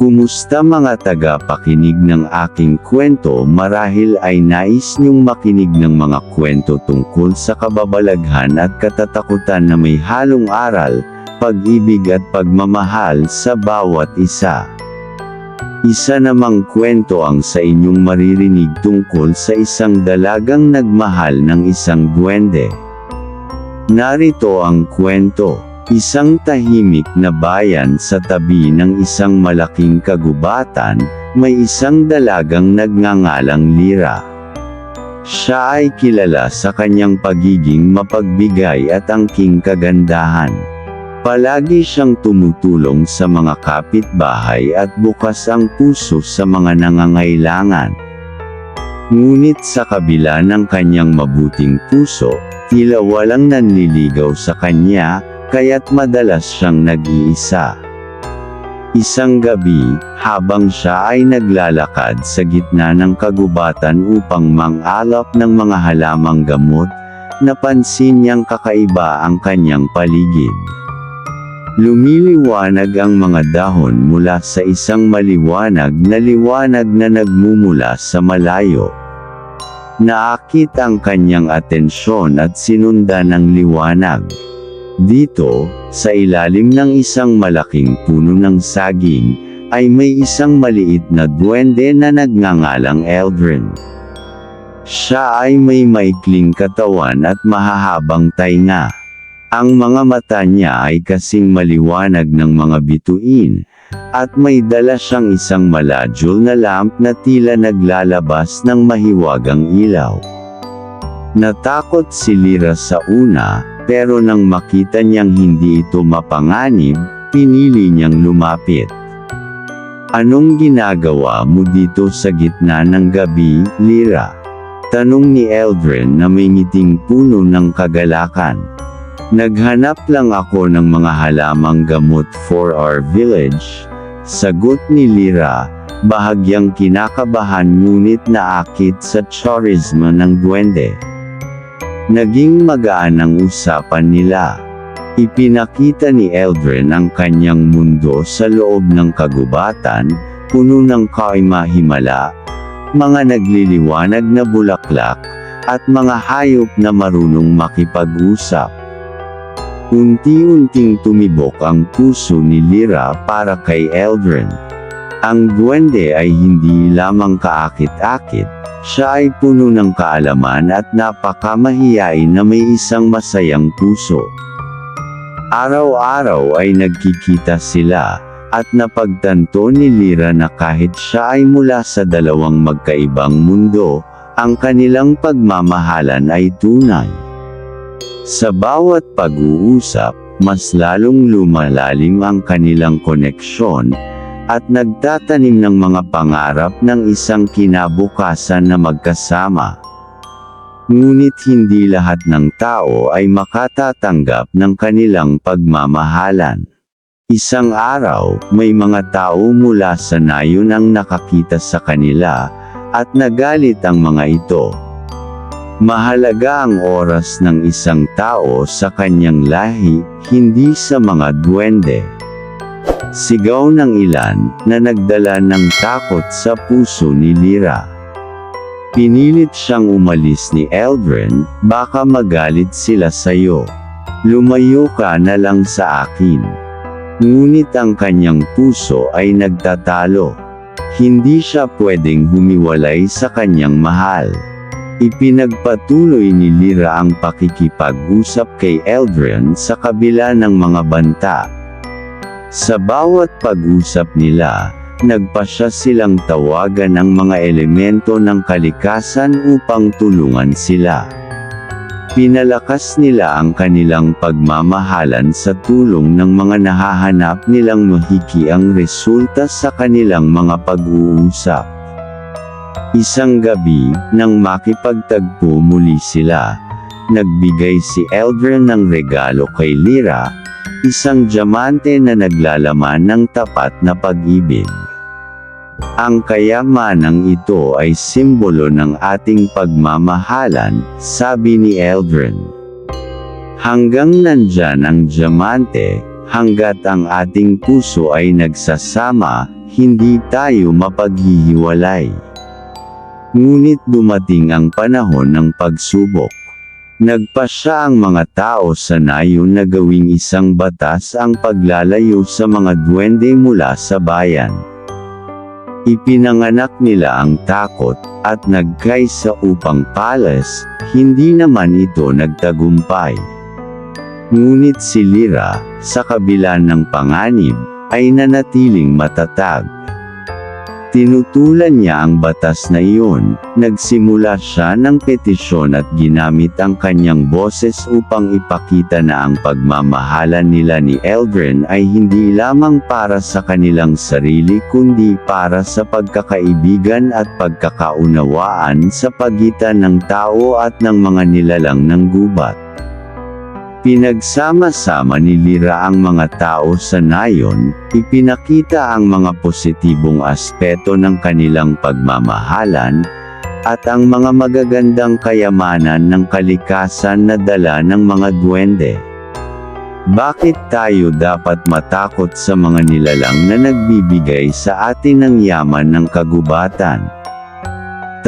Kumusta mga tagapakinig ng aking kwento marahil ay nais niyong makinig ng mga kwento tungkol sa kababalaghan at katatakutan na may halong aral, pag-ibig at pagmamahal sa bawat isa. Isa namang kwento ang sa inyong maririnig tungkol sa isang dalagang nagmahal ng isang duwende. Narito ang kwento. Isang tahimik na bayan sa tabi ng isang malaking kagubatan, may isang dalagang nagngangalang Lira. Siya ay kilala sa kanyang pagiging mapagbigay at angking kagandahan. Palagi siyang tumutulong sa mga kapitbahay at bukas ang puso sa mga nangangailangan. Ngunit sa kabila ng kanyang mabuting puso, tila walang nanliligaw sa kanya, kaya't madalas siyang nag-iisa. Isang gabi, habang siya ay naglalakad sa gitna ng kagubatan upang mangalap ng mga halamang gamot, napansin niyang kakaiba ang kanyang paligid. Lumiliwanag ang mga dahon mula sa isang maliwanag na liwanag na nagmumula sa malayo. Naakit ang kanyang atensyon at sinunda ng liwanag. Dito, sa ilalim ng isang malaking puno ng saging, ay may isang maliit na duwende na nagngangalang Eldrin. Siya ay may maikling katawan at mahahabang tainga. Ang mga mata niya ay kasing maliwanag ng mga bituin, at may dala siyang isang maladyol na lamp na tila naglalabas ng mahiwagang ilaw. Natakot si Lira sa una, pero nang makita niyang hindi ito mapanganib, pinili niyang lumapit. Anong ginagawa mo dito sa gitna ng gabi, Lira? Tanong ni Eldrin na may ngiting puno ng kagalakan. Naghanap lang ako ng mga halamang gamot for our village. Sagot ni Lira, bahagyang kinakabahan ngunit naakit sa charisma ng duwende. Naging magaan ang usapan nila. Ipinakita ni Eldrin ang kanyang mundo sa loob ng kagubatan, puno ng kaimahimala, mga nagliliwanag na bulaklak, at mga hayop na marunong makipag-usap. Unti-unting tumibok ang puso ni Lira para kay Eldrin. Ang duwende ay hindi lamang kaakit-akit, siya ay puno ng kaalaman at napakamahiyain na may isang masayang puso. Araw-araw ay nagkikita sila, at napagtanto ni Lira na kahit siya ay mula sa dalawang magkaibang mundo, ang kanilang pagmamahalan ay tunay. Sa bawat pag-uusap, mas lalong lumalalim ang kanilang koneksyon, at nagtatanim ng mga pangarap ng isang kinabukasan na magkasama. Ngunit hindi lahat ng tao ay makatatanggap ng kanilang pagmamahalan. Isang araw, may mga tao mula sa nayon ang nakakita sa kanila, at nagalit ang mga ito. Mahalaga ang oras ng isang tao sa kanyang lahi, hindi sa mga duwende. Sigaw ng ilan, na nagdala ng takot sa puso ni Lira. Pinilit siyang umalis ni Eldrin, baka magalit sila sayo. Lumayo ka na lang sa akin. Ngunit ang kanyang puso ay nagtatalo. Hindi siya pwedeng humiwalay sa kanyang mahal. Ipinagpatuloy ni Lira ang pakikipag-usap kay Eldrin sa kabila ng mga banta. Sa bawat pag-usap nila, nagpa siya silang tawagan ng mga elemento ng kalikasan upang tulungan sila. Pinalakas nila ang kanilang pagmamahalan sa tulong ng mga nahahanap nilang mahiki ang resulta sa kanilang mga pag-uusap. Isang gabi, nang makipagtagpo muli sila, nagbigay si Eldrin ng regalo kay Lira, isang diamante na naglalaman ng tapat na pag-ibig. Ang kayamanang ito ay simbolo ng ating pagmamahalan, sabi ni Eldrin. Hanggang nandyan ang diamante, hanggat ang ating puso ay nagsasama, hindi tayo mapaghihiwalay. Ngunit dumating ang panahon ng pagsubok. Nagpasya ang mga tao sa nayon na gawing isang batas ang paglalayo sa mga duwende mula sa bayan. Ipinanganak nila ang takot, at nagkaysa upang palas, hindi naman ito nagtagumpay. Ngunit si Lira, sa kabila ng panganib, ay nanatiling matatag. Tinutulan niya ang batas na iyon, nagsimula siya ng petisyon at ginamit ang kanyang boses upang ipakita na ang pagmamahalan nila ni Eldrin ay hindi lamang para sa kanilang sarili kundi para sa pagkakaibigan at pagkakaunawaan sa pagitan ng tao at ng mga nilalang ng gubat. Pinagsama-sama ni Lira ang mga tao sa nayon, ipinakita ang mga positibong aspeto ng kanilang pagmamahalan, at ang mga magagandang kayamanan ng kalikasan na dala ng mga duwende. Bakit tayo dapat matakot sa mga nilalang na nagbibigay sa atin ng yaman ng kagubatan?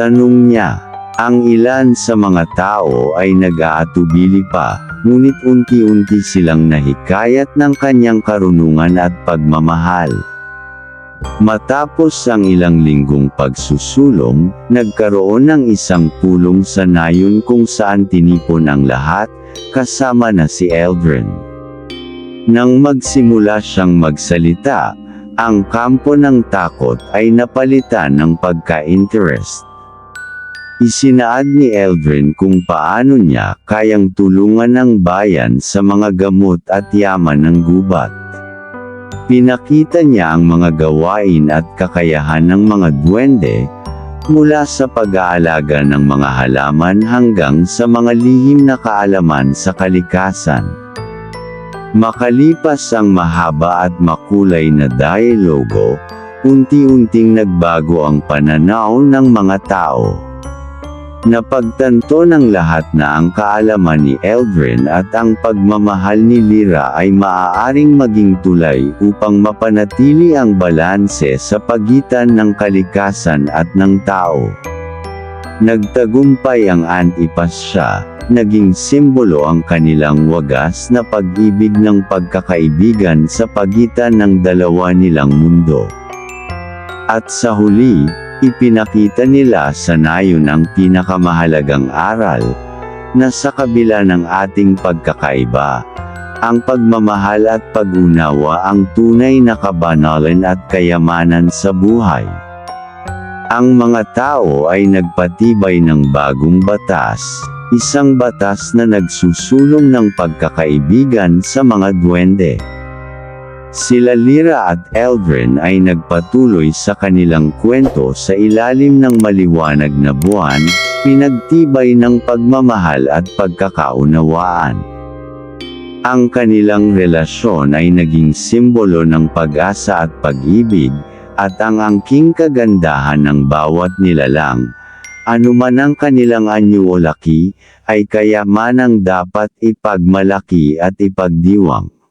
Tanong niya, ang ilan sa mga tao ay nag-aatubili pa, ngunit unti-unti silang nahikayat ng kanyang karunungan at pagmamahal. Matapos ang ilang linggong pagsusulong, nagkaroon ng isang pulong sa nayon kung saan tinipon ang lahat, kasama na si Eldrin. Nang magsimula siyang magsalita, ang kampo ng takot ay napalitan ng pagka-interest. Isinaad ni Eldrin kung paano niya kayang tulungan ng bayan sa mga gamot at yaman ng gubat. Pinakita niya ang mga gawain at kakayahan ng mga duwende, mula sa pag-aalaga ng mga halaman hanggang sa mga lihim na kaalaman sa kalikasan. Makalipas ang mahaba at makulay na dialogo, unti-unting nagbago ang pananaw ng mga tao. Napagtanto ng lahat na ang kaalaman ni Eldrin at ang pagmamahal ni Lyra ay maaaring maging tulay upang mapanatili ang balanse sa pagitan ng kalikasan at ng tao. Nagtagumpay ang Antipasya, naging simbolo ang kanilang wagas na pag-ibig ng pagkakaibigan sa pagitan ng dalawa nilang mundo. At sa huli, Ipinakita nila sa nayon ang pinakamahalagang aral, na sa kabila ng ating pagkakaiba, ang pagmamahal at pag-unawa ang tunay na kabanalan at kayamanan sa buhay. Ang mga tao ay nagpatibay ng bagong batas, isang batas na nagsusulong ng pagkakaibigan sa mga duwende. Sila Lira at Eldrin ay nagpatuloy sa kanilang kwento sa ilalim ng maliwanag na buwan, pinagtibay ng pagmamahal at pagkakaunawaan. Ang kanilang relasyon ay naging simbolo ng pag-asa at pag-ibig, at ang angking kagandahan ng bawat nilalang, anuman ang kanilang anyo o laki, ay kayamanang dapat ipagmalaki at ipagdiwang.